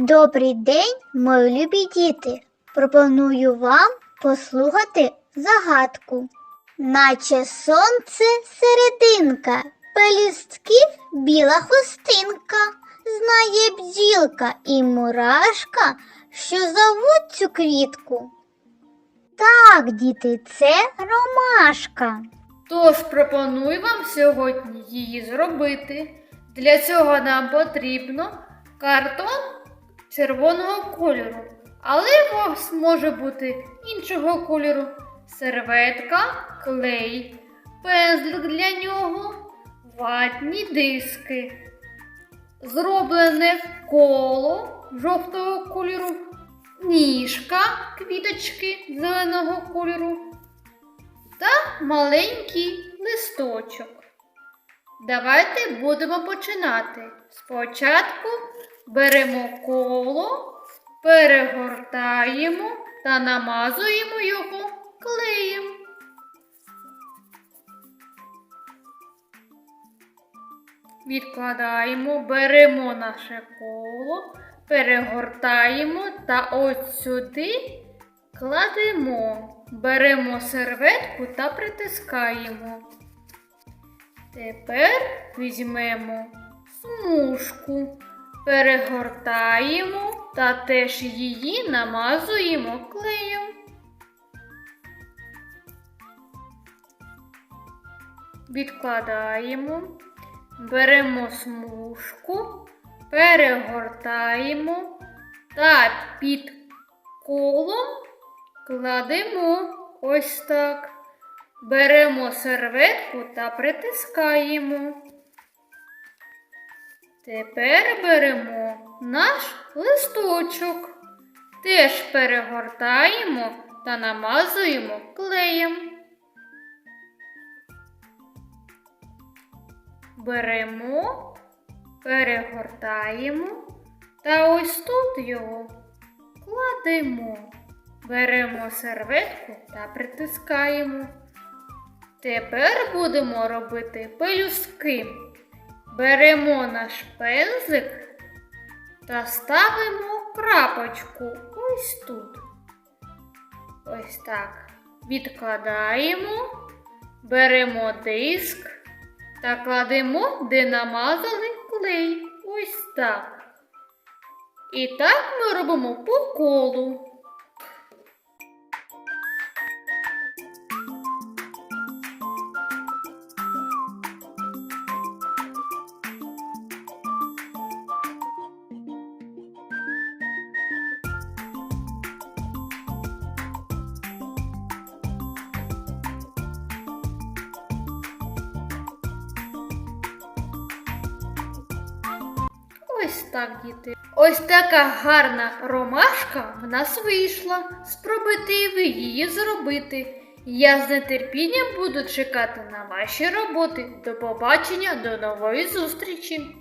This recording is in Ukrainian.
Добрий день, мої любі діти. Пропоную вам послухати загадку. Наче сонце серединка, пелюстків біла хустинка. Знає бджілка і мурашка, що зовуть цю квітку. Так, діти, це ромашка. Тож пропоную вам сьогодні її зробити. Для цього нам потрібно картон червоного кольору, але вас може бути іншого кольору. Серветка, клей, пензлик для нього, ватні диски. Зроблене коло жовтого кольору, ніжка квіточки зеленого кольору та маленький листочок. Давайте будемо починати. Спочатку беремо коло, перегортаємо та намазуємо його клеєм. Відкладаємо, беремо наше коло, перегортаємо та ось сюди кладемо. Беремо серветку та притискаємо. Тепер візьмемо смужку, перегортаємо та теж її намазуємо клеєм. Відкладаємо, беремо смужку, перегортаємо та під колом кладемо ось так. Беремо серветку та притискаємо. Тепер беремо наш листочок. Теж перегортаємо та намазуємо клеєм. Беремо, перегортаємо та ось тут його кладемо. Беремо серветку та притискаємо. Тепер будемо робити пелюстки. Беремо наш пензлик та ставимо крапочку ось тут. Ось так. Відкладаємо, беремо диск та кладемо, де намазали клей. Ось так. І так ми робимо по колу. Ось так, діти. Ось така гарна ромашка в нас вийшла. Спробуйте ви її зробити. Я з нетерпінням буду чекати на ваші роботи. До побачення, до нової зустрічі!